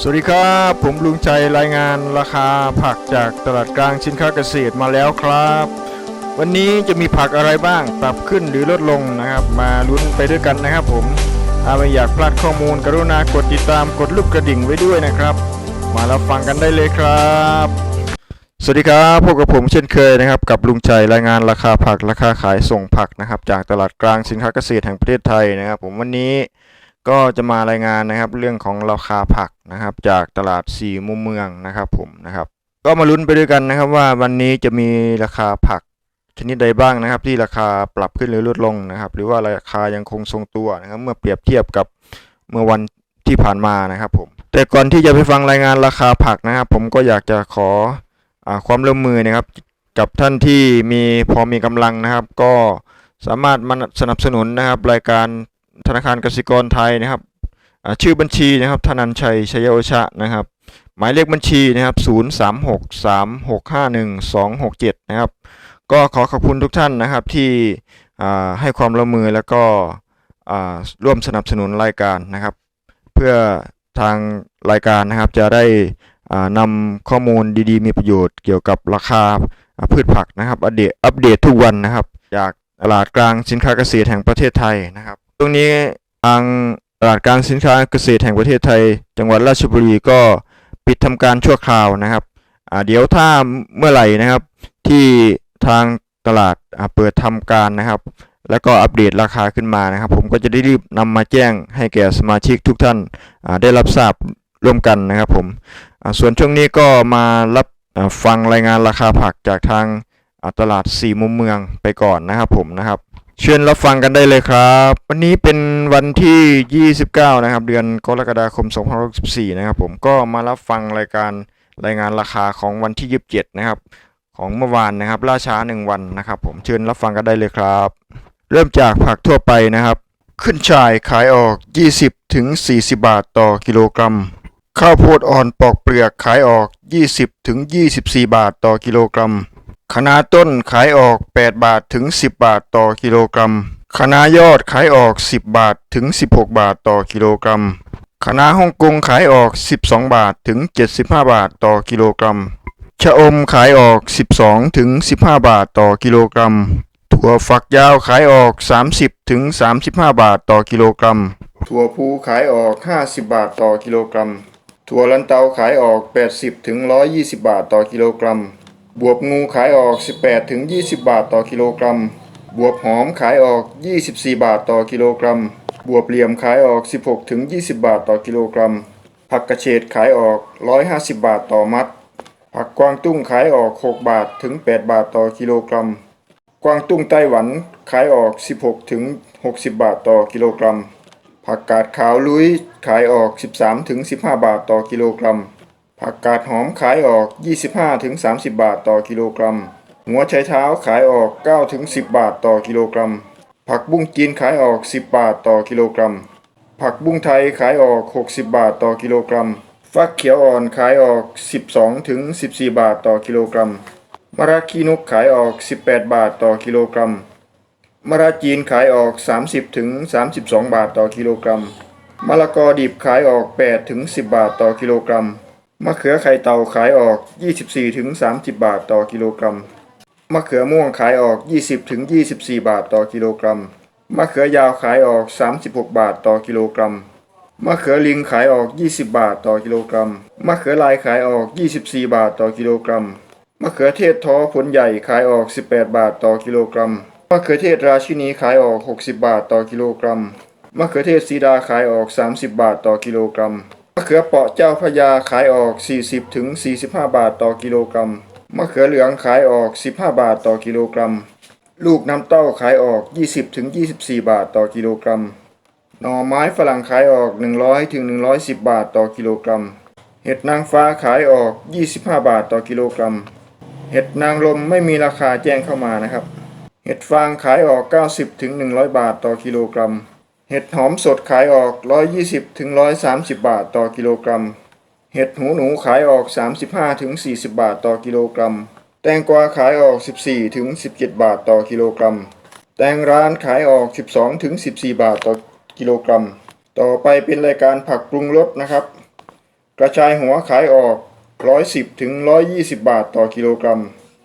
สวัสดีครับ ผมลุงใจรายงานราคาผักจากตลาดกลางสินค้าเกษตรมาแล้วครับ วันนี้จะมีผักอะไรบ้างปรับขึ้นหรือลดลงนะครับ มาลุ้นไปด้วยกันนะครับ ผมถ้าไม่อยากพลาดข้อมูลกรุณากดติดตามกดลูกกระดิ่งไว้ด้วยนะครับ มารับฟังกันได้เลยครับ สวัสดีครับพบกับผมเช่นเคยนะครับ กับลุงใจรายงานราคาผักราคาขายส่งผักนะครับ จากตลาดกลางสินค้าเกษตรแห่งประเทศไทยนะครับ ผมวันนี้ ก็จะมารายงานนะครับเรื่องของราคาผักนะครับ จากตลาดสี่มุมเมืองนะครับผมนะครับ ก็มาลุ้นไปด้วยกันนะครับว่าวันนี้จะมีราคาผักชนิดใดบ้างนะครับ ที่ราคาปรับขึ้นหรือลดลงนะครับ หรือว่าราคายังคงทรงตัวนะครับ เมื่อเปรียบเทียบกับเมื่อวันที่ผ่านมานะครับผมแต่ก่อนที่จะไปฟังรายงานราคาผักนะครับ ผมก็อยากจะขออความร่วมมือนะครับ กับท่านที่มีพอมีกำลังนะครับ ก็สามารถมาสนับสนุนนะครับ รายการ ธนาคารกสิกรไทยนะครับชื่อบัญชีนะครับธนันชัยชยโอชะนะครับ หมายเลขบัญชีนะครับ0363651267นะครับก็ขอขอบคุณทุกท่านนะครับที่ให้ความร่วมมือแล้วก็ร่วมสนับสนุนรายการนะครับ เพื่อทางรายการนะครับจะได้นำข้อมูลดีๆ มีประโยชน์เกี่ยวกับราคาอ่าพืชผักนะครับอัปเดตอัปเดตทุกวันนะครับ จากตลาดกลางสินค้าเกษตรแห่งประเทศไทยนะครับ ตรงนี้ทางตลาดกางสินค้าเกษตรแห่งประเทศไทย จังหวัดราชบุรีก็ปิดทำการชั่วคราวนะครับเดี๋ยวถ้าเมื่อไหร่นะครับ ที่ทางตลาดเปิดทำการนะครับ แล้วก็อัปเดตราคาขึ้นมานะครับ ผมก็จะได้รีบนำมาแจ้งให้แก่สมาชิกทุกท่านได้รับทราบร่วมกันนะครับผมส่วนช่วงนี้ก็มารับฟังรายงานราคาผักจากทางตลาดสี่มุมเมืองไปก่อนนะครับผมนะครับ เชิญรับฟังกันได้เลยครับ วันนี้เป็นวันที่ 29 นะครับ เดือนกรกฎาคม 2064นะครับ ผมก็มารับฟังรายการรายงานราคาของวันที่ 27 นะครับ ของเมื่อวานนะครับ ล่าช้า 1 วันนะครับ ผมเชิญรับฟังกันได้เลยครับ เริ่มจากผักทั่วไปนะครับ ขึ้นช่ายขายออก 20ถึง40 บาทต่อกิโลกรัม ข้าวโพดอ่อนปอกเปลือกขายออก 20ถึง24 บาทต่อกิโลกรัม คะน้าต้นขายออก 8 บาทถึง 10 บาทต่อกิโลกรัมคะน้ายอดขายออก 10 บาทถึง 16 บาทต่อกิโลกรัมคะน้าฮ่องกงขายออก 12 บาทถึง 75 บาทต่อกิโลกรัม ชะอมขายออก 12 ถึง 15 บาทต่อกิโลกรัม ถั่วฝักยาวขายออก 30 ถึง 35 บาทต่อกิโลกรัม ถั่วพูขายออก 50 บาทต่อกิโลกรัม ถั่วลันเตาขายออก 80 ถึง 120 บาทต่อกิโลกรัม บวบงูขายออก 18ถึง20 บาทต่อกิโลกรัม บวบหอมขายออก 24 บาทต่อกิโลกรัม บวบเหลี่ยมขายออก 16ถึง20 บาทต่อกิโลกรัม ผักกระเฉดขายออก 150 บาทต่อมัด ผักกวางตุ้งขายออก 6 บาทถึง 8 บาทต่อกิโลกรัม กวางตุ้งไต้หวันขายออก 16ถึง60 บาทต่อกิโลกรัม ผักกาดขาวลุยขายออก 13ถึง15 บาทต่อกิโลกรัม ผักกาดหอมขายออก 25ถึง30 บาทต่อกิโลกรัม หัวไชเท้าขายออก9ถึง10 บาทต่อกิโลกรัม ผักบุ้งจีนขายออก 10 บาทต่อกิโลกรัม ผักบุ้งไทยขายออก 60 บาทต่อกิโลกรัม ฟักเขียวอ่อนขายออก 12ถึง14 บาทต่อกิโลกรัม มะระขี้นกขายออก 18 บาทต่อกิโลกรัม มะระจีนขายออก 30ถึง32 บาทต่อกิโลกรัม มะละกอดิบขายออก8ถึง10 บาทต่อกิโลกรัม มะเขือไข่เต่าขายออก 24-30 บาทต่อกิโลกรัม มะเขือม่วงขายออก 20-24 บาทต่อกิโลกรัม มะเขือยาวขายออก 36 บาทต่อกิโลกรัม มะเขือลิงขายออก 20 บาทต่อกิโลกรัม มะเขือลายขายออก 24 บาทต่อกิโลกรัม มะเขือเทศท้อผลใหญ่ขายออก 18 บาทต่อกิโลกรัม มะเขือเทศราชินีขายออก 60 บาทต่อกิโลกรัม มะเขือเทศสีดาขายออก 30 บาทต่อกิโลกรัม เขือเปาะเจ้าพยาขายออก 40ถึง45 บาทต่อกิโลกรัม มะเขือเหลืองขายออก 15 บาทต่อกิโลกรัม ลูกน้ำเต้าขายออก 20ถึง24 บาทต่อกิโลกรัม หน่อไม้ฝรั่งขายออก 100ถึง110 บาทต่อกิโลกรัม เห็ดนางฟ้าขายออก 25 บาทต่อกิโลกรัม เห็ดนางลมไม่มีราคาแจ้งเข้ามานะครับ เห็ดฟางขายออก 90ถึง100 บาทต่อกิโลกรัม เห็ดหอมสดขายออก 120ถึง130 บาทต่อกิโลกรัม เห็ดหูหนูขายออก 35ถึง40 บาทต่อกิโลกรัม แตงกวาขายออก 14ถึง17 บาทต่อกิโลกรัม แตงร้านขายออก 12ถึง14 บาทต่อกิโลกรัม ต่อไปเป็นรายการผักปรุงรสนะครับ กระชายหัวขายออก 110ถึง120 บาทต่อกิโลกรัม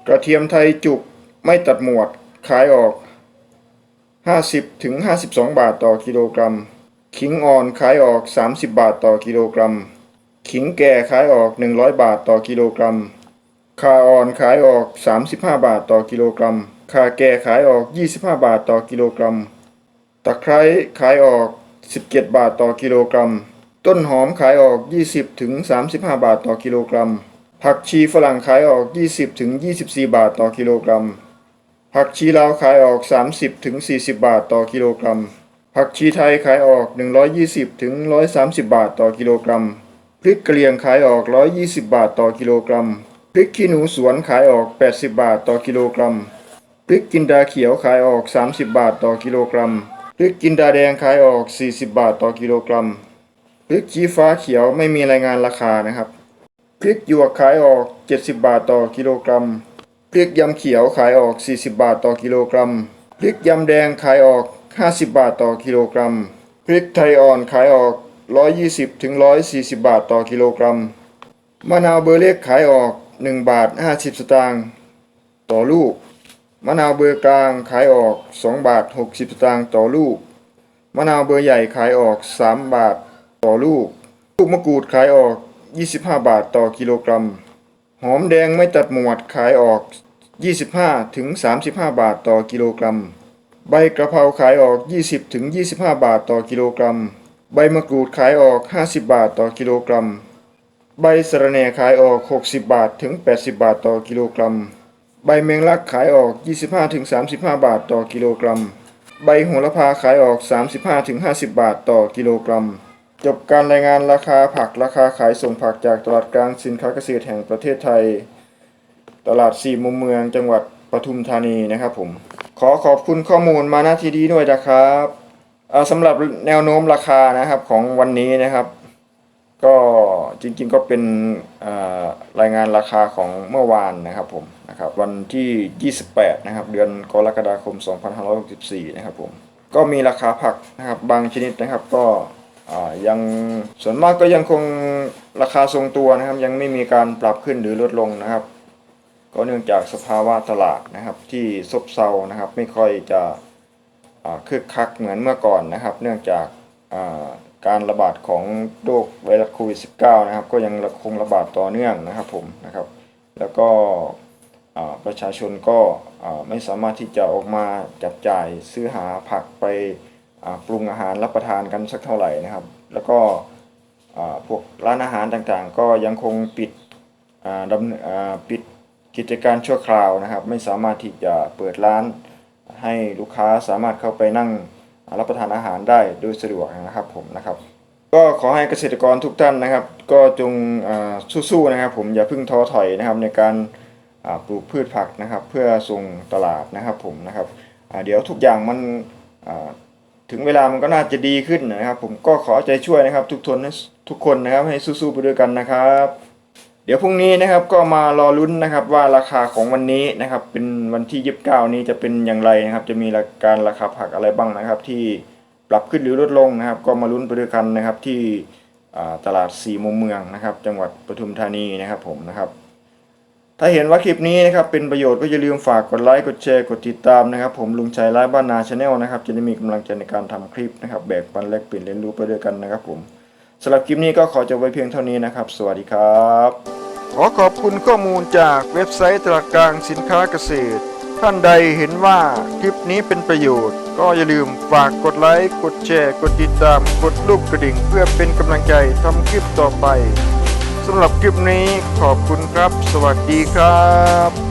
กระเทียมไทยจุกไม่ตัดหมวดขายออก 50ถึง52 บาทต่อกิโลกรัม ขิงอ่อนขายออก 30 บาทต่อกิโลกรัม ขิงแก่ขายออก 100 บาทต่อกิโลกรัมคาอ่อนขายออก 35 บาทต่อกิโลกรัมคาแก่ขายออก 25 บาทต่อกิโลกรัม ตะไคร้ขายออก 17 บาทต่อกิโลกรัม ต้นหอมขายออก 20ถึง35 บาทต่อกิโลกรัม ผักชีฝรั่งขายออก 20ถึง24 บาทต่อกิโลกรัม ผักชีลาวขายออก30ถึง40 บาทต่อกิโลกรัม ผักชีไทยขายออก 120ถึง130 บาทต่อกิโลกรัม พริกกะเหรี่ยงขายออก 120 บาทต่อกิโลกรัม พริกขี้หนูสวนขายออก 80 บาทต่อกิโลกรัม พริกจินดาเขียวขายออก 30 บาทต่อกิโลกรัม พริกจินดาแดงขายออก 40 บาทต่อกิโลกรัม พริกชี้ฟ้าเขียวไม่มีรายงานราคานะครับ พริกหยวกขายออก 70 บาทต่อกิโลกรัม พริกยำเขียวขายออก 40 บาทต่อกิโลกรัม พริกยำแดงขายออก 50 บาทต่อกิโลกรัม พริกไทยอ่อนขายออก 120ถึง140 บาทต่อกิโลกรัม มะนาวเบอร์เล็กขายออก 1 บาท 50 สตางค์ต่อลูก มะนาวเบอร์กลางขายออก 2 บาท 60 สตางค์ต่อลูก มะนาวเบอร์ใหญ่ขายออก 3 บาทต่อลูก ลูกมะกรูดขายออก 25 บาทต่อกิโลกรัม หอมแดงไม่ตัดหมวดขายออก 25ถึง35 บาทต่อกิโลกรัม ใบกระเพราขายออก 20ถึง25 บาทต่อกิโลกรัม ใบมะกรูดขายออก 50 บาทต่อกิโลกรัม ใบสะระแหน่ขายออก 60 บาทถึง 80 บาทต่อกิโลกรัม ใบแมงลักขายออก 25ถึง35 บาทต่อกิโลกรัม ใบโหระพาขายออก 35ถึง50 บาทต่อกิโลกรัม จบการรายงานราคาผักราคาขายส่งผักจากตลาดกลางสินค้าเกษตรแห่งประเทศไทย ตลาดสี่มุมเมืองจังหวัดปทุมธานีนะครับผม ขอขอบคุณข้อมูลมาณที่ดีด้วยนะครับสำหรับแนวโน้มราคานะครับของวันนี้นะครับ ก็จริงๆก็เป็นรายงานราคาของเมื่อวานนะครับผมนะครับวันที่ 28 นะครับ เดือนกรกฎาคม 2564 นะครับผมก็มีราคาผักนะครับบางชนิดนะครับก็ ยังส่วนมากก็ยังคงราคาทรงตัวนะครับ ยังไม่มีการปรับขึ้นหรือลดลงนะครับ ก็เนื่องจากสภาวะตลาดนะครับ ที่ซบเซานะครับ ไม่ค่อยจะคึกคักเหมือนเมื่อก่อนนะครับ เนื่องจากาการระบาดของโรคไวรัสโควิด -19 นะครับ ก็ยังคงระบาดต่อเนื่องนะครับผมนะครับ แล้วก็ประชาชนก็ไม่สามารถที่จะออกมาจับจ่ายซื้อหาผักไป ปรุงอาหารรับประทานกันสักเท่าไหร่นะครับ แล้วก็พวกร้านอาหารต่างๆ ก็ยังคงปิดดำปิดกิจการชั่วคราวนะครับ ไม่สามารถที่จะเปิดร้านให้ลูกค้าสามารถเข้าไปนั่งรับประทานอาหารได้โดยสะดวกนะครับผมนะครับ ก็ขอให้เกษตรกรทุกท่านนะครับ ก็จงสู้ๆนะครับผมอย่าเพิ่งท้อถอยนะครับในการปลูกพืชผักนะครับ เพื่อส่งตลาดนะครับผมนะครับเดี๋ยวทุกอย่างมันอ ถึงเวลามันก็น่าจะดีขึ้นนะครับ ผมก็ขอใจช่วยนะครับ ทุกทนทุกคนนะครับให้สู้ๆไปด้วยกันนะครับ เดี๋ยวพรุ่งนี้นะครับก็มารอลุ้นนะครับว่าราคาของวันนี้นะครับ เป็นวันที่29นี้จะเป็นอย่างไรนะครับ จะมีาการราคาผักอะไรบ้างนะครับ ที่ปรับขึ้นหรือลดลงนะครับ ก็มาลุ้นไปด้วยกันนะครับที่ตลาดสี่มุมเมืองนะครับ จังหวัดปทุมธานีนะครับผมนะครับ ถ้าเห็นว่าคลิปนี้นะครับเป็นประโยชน์ก็อย่าลืมฝากกดไลค์กดแชร์กดติดตามนะครับผมลุงชัยไลฟ์บ้านนาชาแนลนะครับจะได้มีกำลังใจในการทำคลิปนะครับแบ่งปันแลกเปลี่ยนเรียนรู้ไปด้วยกันนะครับผมสำหรับคลิปนี้ก็ขอจบไว้เพียงเท่านี้นะครับ สวัสดีครับ ขอขอบคุณข้อมูลจากเว็บไซต์ตลาดกลางสินค้าเกษตร ท่านใดเห็นว่าคลิปนี้เป็นประโยชน์ ก็อย่าลืมฝากกดไลค์กดแชร์ กดติดตาม กดรูปกระดิ่ง เพื่อเป็นกำลังใจทำคลิปต่อไป สำหรับคลิปนี้ขอบคุณครับ สวัสดีครับ